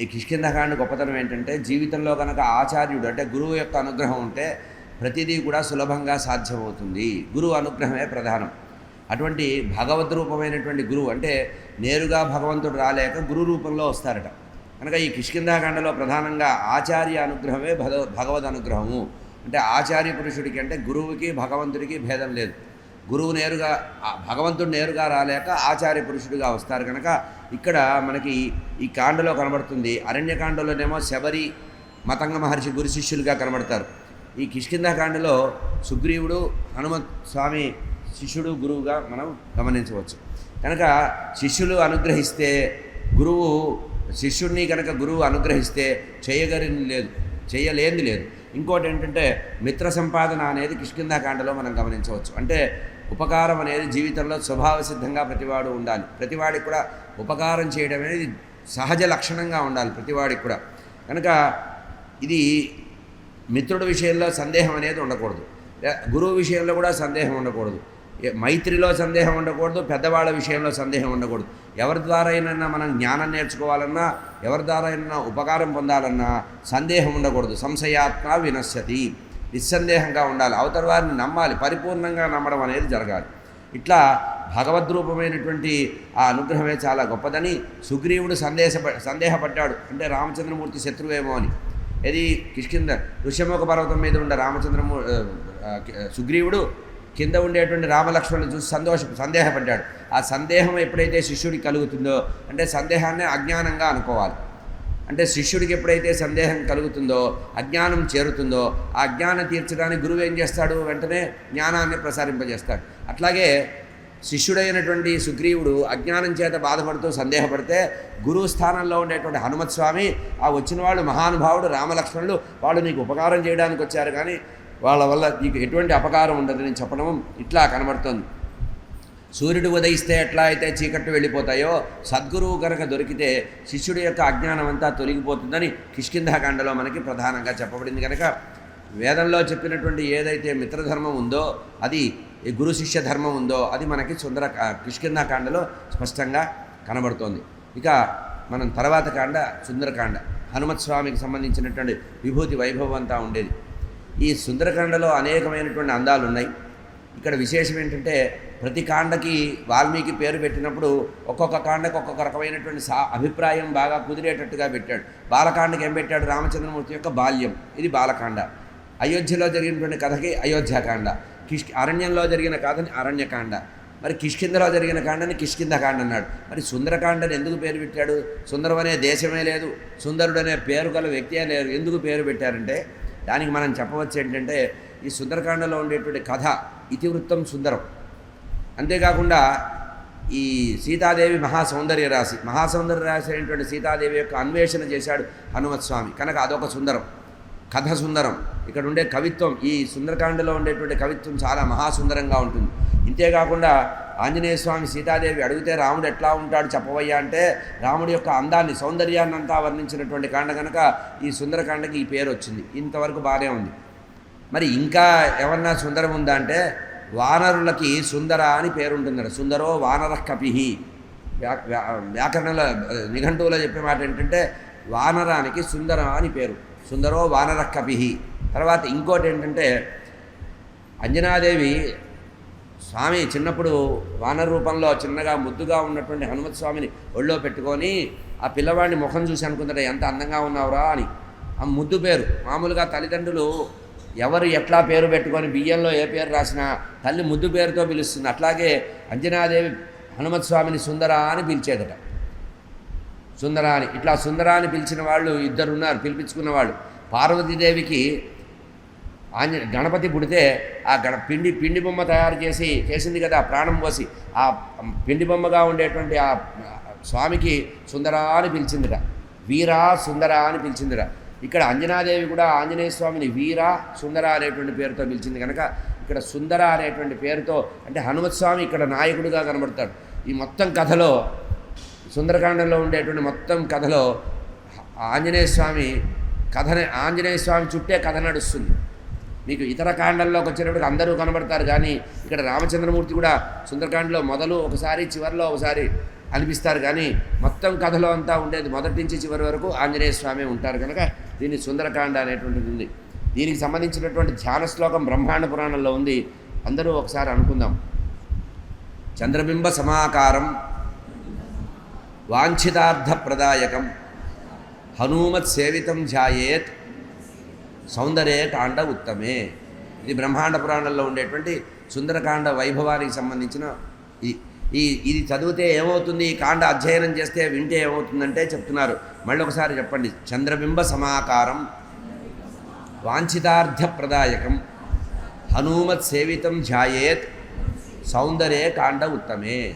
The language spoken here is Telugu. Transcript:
ఈ కిష్కింధకాండ గొప్పతనం ఏంటంటే జీవితంలో కనుక ఆచార్యుడు అంటే గురువు యొక్క అనుగ్రహం ఉంటే ప్రతిదీ కూడా సులభంగా సాధ్యమవుతుంది. గురువు అనుగ్రహమే ప్రధానం. అటువంటి భగవద్ రూపమైనటువంటి గురువు అంటే నేరుగా భగవంతుడు రాలేక గురు రూపంలో వస్తారట. కనుక ఈ కిష్కింధాకాండలో ప్రధానంగా ఆచార్య అనుగ్రహమే భగవద్ అనుగ్రహము. అంటే ఆచార్య పురుషుడికి అంటే గురువుకి భగవంతుడికి భేదం లేదు. గురువు నేరుగా భగవంతుడు నేరుగా రాలేక ఆచార్య పురుషుడిగా వస్తారు కనుక ఇక్కడ మనకి ఈ కాండలో కనబడుతుంది. అరణ్యకాండలోనేమో శబరి మతంగ మహర్షి గురు శిష్యులుగా కనబడతారు. ఈ కిష్కింధాకాండలో సుగ్రీవుడు హనుమత్ స్వామి శిష్యుడు గురువుగా మనం గమనించవచ్చు. కనుక శిష్యులు అనుగ్రహిస్తే గురువు శిష్యుడిని కనుక గురువు అనుగ్రహిస్తే చేయగలిని లేదు చేయలేని లేదు. ఇంకోటి ఏంటంటే మిత్ర సంపాదన అనేది కిష్కింధాకాండలో మనం గమనించవచ్చు. అంటే ఉపకారం అనేది జీవితంలో స్వభావ సిద్ధంగా ప్రతివాడు ఉండాలి. ప్రతివాడికి కూడా ఉపకారం చేయడం అనేది సహజ లక్షణంగా ఉండాలి ప్రతివాడికి కూడా. కనుక ఇది మిత్రుడి విషయంలో సందేహం అనేది ఉండకూడదు. గురువు విషయంలో కూడా సందేహం ఉండకూడదు. మైత్రిలో సందేహం ఉండకూడదు పెద్దవాళ్ళ విషయంలో సందేహం ఉండకూడదు. ఎవరి ద్వారా అయినా మనం జ్ఞానం నేర్చుకోవాలన్నా ఎవరి ద్వారా అయినా ఉపకారం పొందాలన్నా సందేహం ఉండకూడదు. సంశయాత్మ వినశ్యతి. నిస్సందేహంగా ఉండాలి. అవతల వారిని నమ్మాలి. పరిపూర్ణంగా నమ్మడం అనేది జరగాలి. ఇట్లా భగవద్రూపమైనటువంటి ఆ అనుగ్రహమే చాలా గొప్పదని సుగ్రీవుడు సందేశ సందేహపడ్డాడు. అంటే రామచంద్రమూర్తి శత్రువేమో అని. ఇది కిష్కింద ఋష్యముఖ పర్వతం మీద ఉండే రామచంద్రము సుగ్రీవుడు కింద ఉండేటువంటి రామలక్ష్మణుని చూసి సంతోష సందేహపడ్డాడు. ఆ సందేహం ఎప్పుడైతే శిష్యుడికి కలుగుతుందో అంటే సందేహాన్ని అజ్ఞానంగా అనుకోవాలి. అంటే శిష్యుడికి ఎప్పుడైతే సందేహం కలుగుతుందో అజ్ఞానం చేరుతుందో ఆ అజ్ఞానం తీర్చడానికి గురువు ఏం చేస్తాడు? వెంటనే జ్ఞానాన్ని ప్రసారింపజేస్తాడు. అట్లాగే శిష్యుడైనటువంటి సుగ్రీవుడు అజ్ఞానం చేత బాధపడుతూ సందేహపడితే గురువు స్థానంలో ఉండేటువంటి హనుమత్ స్వామి ఆ వచ్చిన వాళ్ళు మహానుభావుడు రామలక్ష్మణులు వాళ్ళు నీకు ఉపకారం చేయడానికి వచ్చారు కానీ వాళ్ళ వల్ల నీకు ఎటువంటి అపకారం ఉండదని చెప్పడం ఇట్లా కనబడుతుంది. సూర్యుడు ఉదయిస్తే ఎట్లా అయితే చీకట్లు వెళ్ళిపోతాయో సద్గురువు కనుక దొరికితే శిష్యుడి యొక్క అజ్ఞానం అంతా తొలగిపోతుందని కిష్కింధాకాండలో మనకి ప్రధానంగా చెప్పబడింది కనుక వేదంలో చెప్పినటువంటి ఏదైతే మిత్రధర్మం ఉందో అది గురు శిష్య ధర్మం ఉందో అది మనకి సుందర కిష్కింధాకాండలో స్పష్టంగా కనబడుతోంది. ఇక మనం తర్వాత కాండ సుందరకాండ హనుమత్ స్వామికి సంబంధించినటువంటి విభూతి వైభవం అంతా ఉండేది. ఈ సుందరకాండలో అనేకమైనటువంటి అందాలు ఉన్నాయి ఇక్కడ విశేషం ఏంటంటే ప్రతి కాండకి వాల్మీకి పేరు పెట్టినప్పుడు ఒక్కొక్క కాండకు ఒక్కొక్క రకమైనటువంటి సా అభిప్రాయం బాగా కుదిరేటట్టుగా పెట్టాడు. బాలకాండకి ఏం పెట్టాడు? రామచంద్రమూర్తి యొక్క బాల్యం. ఇది బాలకాండ. అయోధ్యలో జరిగినటువంటి కథకి అయోధ్యకాండ. కిష్ అరణ్యంలో జరిగిన కథని అరణ్యకాండ. మరి కిష్కిందలో జరిగిన కాండని కిష్కిందకాండ అన్నాడు. మరి సుందరకాండని ఎందుకు పేరు పెట్టాడు? సుందరం అనే దేశమే లేదు. సుందరుడు అనే పేరు గల వ్యక్తి లేరు ఎందుకు పేరు పెట్టారంటే దానికి మనం చెప్పవచ్చు ఏంటంటే ఈ సుందరకాండలో ఉండేటువంటి కథ ఇతివృత్తం సుందరం. అంతేకాకుండా ఈ సీతాదేవి మహాసౌందర్య రాశి మహాసౌందర్య రాశి అయినటువంటి సీతాదేవి యొక్క అన్వేషణ చేశాడు హనుమత్ స్వామి. కనుక అదొక సుందరం. కథ సుందరం. ఇక్కడ ఉండే కవిత్వం ఈ సుందరకాండలో ఉండేటువంటి కవిత్వం చాలా మహాసుందరంగా ఉంటుంది. ఇంతేకాకుండా ఆంజనేయ స్వామి సీతాదేవి అడిగితే రాముడు ఎట్లా ఉంటాడు చెప్పవయ్యా అంటే రాముడి యొక్క అందాన్ని సౌందర్యాన్ని అంతా వర్ణించినటువంటి కాండ కనుక ఈ సుందరకాండకి ఈ పేరు వచ్చింది ఇంతవరకు బాగానే ఉంది. మరి ఇంకా ఏమన్నా సుందరం ఉందా అంటే వానరులకి సుందర అని పేరు ఉంటుంది సుందరో వానర కపిహి. వ్యా వ్యా- వ్యాకరణంలో నిఘంటువులో చెప్పే మాట ఏంటంటే వానరానికి సుందర అని పేరు. సుందరో వానర కపిహి. తర్వాత ఇంకోటి ఏంటంటే అంజనాదేవి స్వామి చిన్నప్పుడు వానర రూపంలో చిన్నగా ముద్దుగా ఉన్నటువంటి హనుమత్ స్వామిని ఒళ్ళో పెట్టుకొని ఆ పిల్లవాడిని ముఖం చూసి అనుకుంటారా ఎంత అందంగా ఉన్నావురా అని. ఆ ముద్దు పేరు. మామూలుగా తల్లిదండ్రులు ఎవరు ఎట్లా పేరు పెట్టుకొని బియ్యంలో ఏ పేరు రాసినా తల్లి ముద్దు పేరుతో పిలుస్తుంది. అట్లాగే అంజనాదేవి హనుమత్ స్వామిని సుందర అని పిలిచేదట. సుందర అని. ఇట్లా సుందర అని పిలిచిన వాళ్ళు ఇద్దరు ఉన్నారు పిలిపించుకున్న వాళ్ళు పార్వతీదేవికి ఆంజ గణపతి పుడితే ఆ గణ పిండి పిండి బొమ్మ తయారు చేసి చేసింది కదా ప్రాణం పోసి ఆ పిండి బొమ్మగా ఉండేటువంటి ఆ స్వామికి సుందర అని పిలిచిందిట. వీరా సుందర అని పిలిచిందిట. ఇక్కడ అంజనాదేవి కూడా ఆంజనేయ స్వామిని వీర సుందర అనేటువంటి పేరుతో పిలిచింది. కనుక ఇక్కడ సుందర అనేటువంటి పేరుతో అంటే హనుమత్ స్వామి ఇక్కడ నాయకుడిగా కనబడతాడు. ఈ మొత్తం కథలో సుందరకాండంలో ఉండేటువంటి మొత్తం కథలో ఆంజనేయ స్వామి కథని ఆంజనేయ స్వామి చుట్టే కథ నడుస్తుంది. మీకు ఇతర కాండంలోకి వచ్చేటప్పటికి అందరూ కనబడతారు. కానీ ఇక్కడ రామచంద్రమూర్తి కూడా సుందరకాండలో మొదలు ఒకసారి చివరిలో ఒకసారి అనిపిస్తారు కానీ మొత్తం కథలో అంతా ఉండేది మొదటి నుంచి చివరి వరకు ఆంజనేయ స్వామి ఉంటారు కనుక దీన్ని సుందరకాండ అనేటువంటిది ఉంది. దీనికి సంబంధించినటువంటి ధ్యాన శ్లోకం బ్రహ్మాండ పురాణంలో ఉంది. అందరూ ఒకసారి అనుకుందాం. చంద్రబింబ సమాకారం వాంఛితార్థప్రదాయకం హనుమత్ సేవితం ధ్యాయేత్ సౌందర్య కాండ ఉత్తమే. ఇది బ్రహ్మాండ పురాణంలో ఉండేటువంటి సుందరకాండ వైభవానికి సంబంధించిన ఈ ఈ ఇది చదివితే ఏమవుతుంది? ఈ కాండ అధ్యయనం చేస్తే వింటే ఏమవుతుందంటే చెప్తున్నారు. మళ్ళీ ఒకసారి చెప్పండి. చంద్రబింబ సమాకారం వాంఛితార్థప్రదాయకం హనుమత్ సేవితం ధ్యాయేత్ సౌందర్య కాండ ఉత్తమే.